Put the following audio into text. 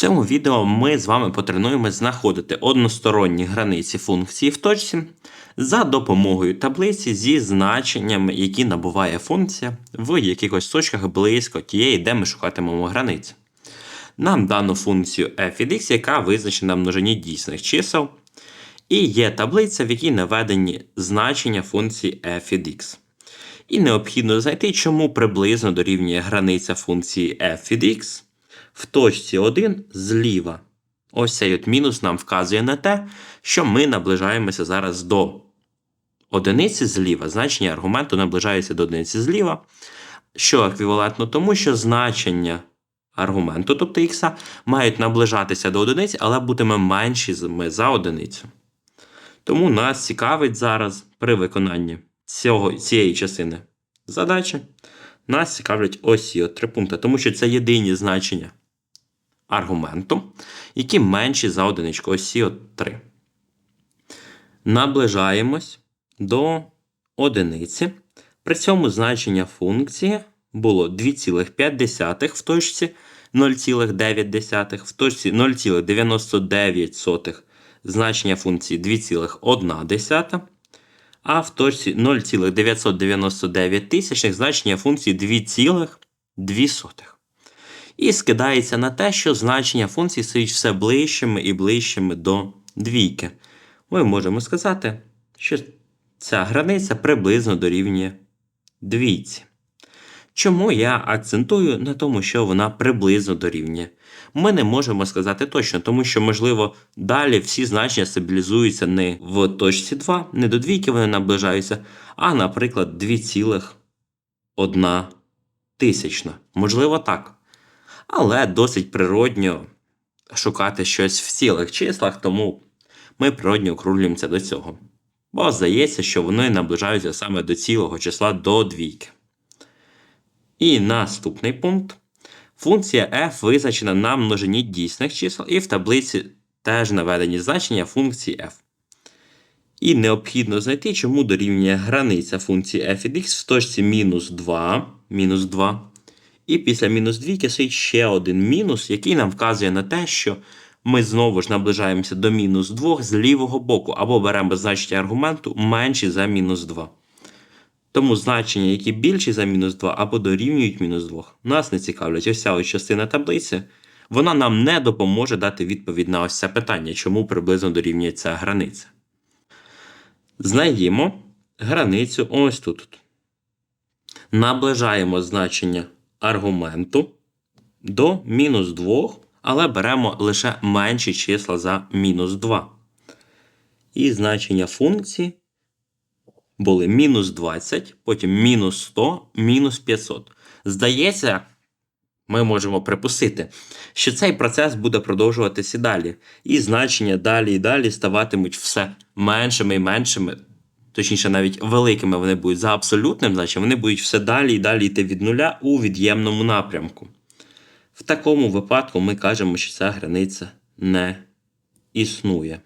цьому відео ми з вами потренуємось знаходити односторонні границі функції в точці за допомогою таблиці зі значеннями, які набуває функція в якихось точках близько тієї, де ми шукатимемо границі. Нам дану функцію f x, яка визначена в множині дійсних чисел, і є таблиця, в якій наведені значення функції f x. І необхідно знайти, чому приблизно дорівнює границя функції f від x в точці 1 зліва. Ось цей от мінус нам вказує на те, що ми наближаємося зараз до одиниці зліва. Значення аргументу наближається до одиниці зліва, що еквівалентно тому, що значення аргументу, тобто х, мають наближатися до одиниці, але бутиме менші за одиницю. Тому нас цікавить зараз при виконанні цього, цієї частини задачі. Нас цікавлять ось ці три пункти, тому що це єдині значення аргументу, які менші за одиничку. Ось ці от три. Наближаємось до одиниці. При цьому значення функції було 2,5 в точці 0,9, в точці 0,99 значення функції 2,1, а в точці 0,999 тисячних значення функції 2,2. І скидається на те, що значення функції стають все ближчими і ближчими до двійки. Ми можемо сказати, що ця границя приблизно дорівнює двійці. Чому я акцентую на тому, що вона приблизно дорівнює? Ми не можемо сказати точно, тому що, можливо, далі всі значення стабілізуються не в точці 2, не до двійки вони наближаються, а, наприклад, 2,1 тисячна. Можливо, так. Але досить природньо шукати щось в цілих числах, тому ми природньо округлюємося до цього. Бо здається, що вони наближаються саме до цілого числа до двійки. І наступний пункт. Функція f визначена на множині дійсних чисел, і в таблиці теж наведені значення функції f. І необхідно знайти, чому дорівнює границя функції f від x в точці мінус 2, мінус 2. І після мінус 2 стоїть ще один мінус, який нам вказує на те, що ми знову ж наближаємося до мінус 2 з лівого боку, або беремо значення аргументу менші за мінус 2. Тому значення, які більші за мінус 2 або дорівнюють мінус 2, нас не цікавлять. Ось ця ось частина таблиці. Вона нам не допоможе дати відповідь на ось це питання, чому приблизно дорівнює ця границя. Знайдімо границю ось тут. Наближаємо значення аргументу до мінус 2, але беремо лише менші числа за мінус 2. І значення функції були мінус 20, потім мінус 100, мінус 500. Здається, ми можемо припустити, що цей процес буде продовжуватися далі. І значення далі і далі ставатимуть все меншими і меншими. Точніше, навіть великими вони будуть за абсолютним значить вони будуть все далі і далі йти від нуля у від'ємному напрямку. В такому випадку ми кажемо, що ця границя не існує.